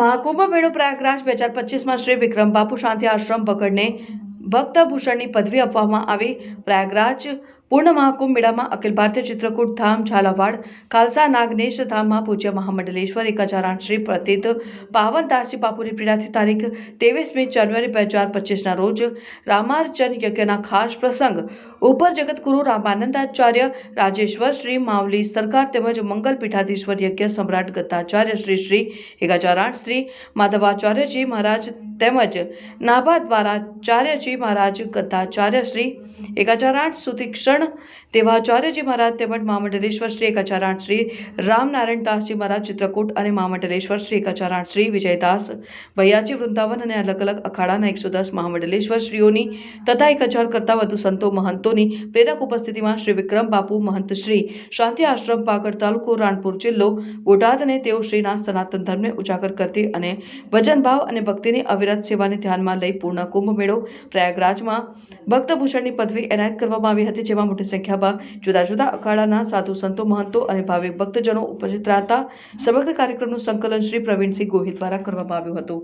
મહાકુંભ મેળો પ્રયાગરાજ બે હજાર પચીસમાં શ્રી વિક્રમ બાપુ શાંતિ આશ્રમ પકડને ભક્તભૂષણની પદવી આપવામાં આવી. પ્રયાગરાજ પૂર્ણ મહાકુંભ મેળામાં અખિલ ભારતીય ચિત્રકૂટ ધામ, ઝાલાવાડ, ખાલસા નાગનેશ ધામમાં પૂજ્ય મહામંડલેશ્વર એક હજાર આઠ શ્રી પ્રતિત, પાવન દાસજી બાપુની પીડાથી તારીખ ત્રેવીસમી જાન્યુઆરી બે હજાર પચીસના રોજ રામાર્ચન યજ્ઞના ખાસ પ્રસંગ ઉપર જગતગુરુ રામાનંદાચાર્ય, રાજેશ્વર શ્રી માવલી સરકાર તેમજ મંગલ પીઠાધીશ્વર યજ્ઞ સમ્રાટ ગત્તાચાર્ય શ્રી શ્રી એક હજાર આઠ શ્રી માધવાચાર્યજી મહારાજ તેમજ નાભા દ્વારાચાર્યજી મહારાજ ગત્તાચાર્ય શ્રી એક હજાર આઠ સુતિક્ષણ તેવા આચાર્યજી મહારાજ તેમજ મહામંડલેશ્વર શ્રી એક હજાર આઠ શ્રી રામનારાયણ દાસજી મહારાજ ચિત્રકૂટ અને મહામંડલેશ્વર શ્રી એક હજાર આઠ શ્રી વિજયદાસ, ભૈયાજી વૃંદાવન અને અલગ અલગ અખાડાના એકસો દસ મહામંડલેશ્વર શ્રીઓની તથા એક હજાર કરતાં વધુ સંતો મહંતોની પ્રેરક ઉપસ્થિતિમાં શ્રી વિક્રમ બાપુ મહંત શ્રી શાંતિ આશ્રમ પાગડ તાલુકો રાણપુર જિલ્લો બોટાદ અને તેઓ શ્રીના સનાતન ધર્મને ઉજાગર કરતી અને ભજનભાવ અને ભક્તિની અવિરત સેવાને ધ્યાનમાં લઈ પૂર્ણ કુંભ મેળો પ્રયાગરાજમાં ભક્તભૂષણની પદવી એનાયત કરવામાં આવી હતી, જેમાં મોટી સંખ્યામાં જુદા જુદા અખાડાના સાધુ સંતો, મહંતો અને ભાવિક ભક્તજનો ઉપસ્થિત રહ્યા હતા સમગ્ર કાર્યક્રમનું સંકલન શ્રી પ્રવીણસિંહ ગોહિલ દ્વારા કરવામાં આવ્યું હતું.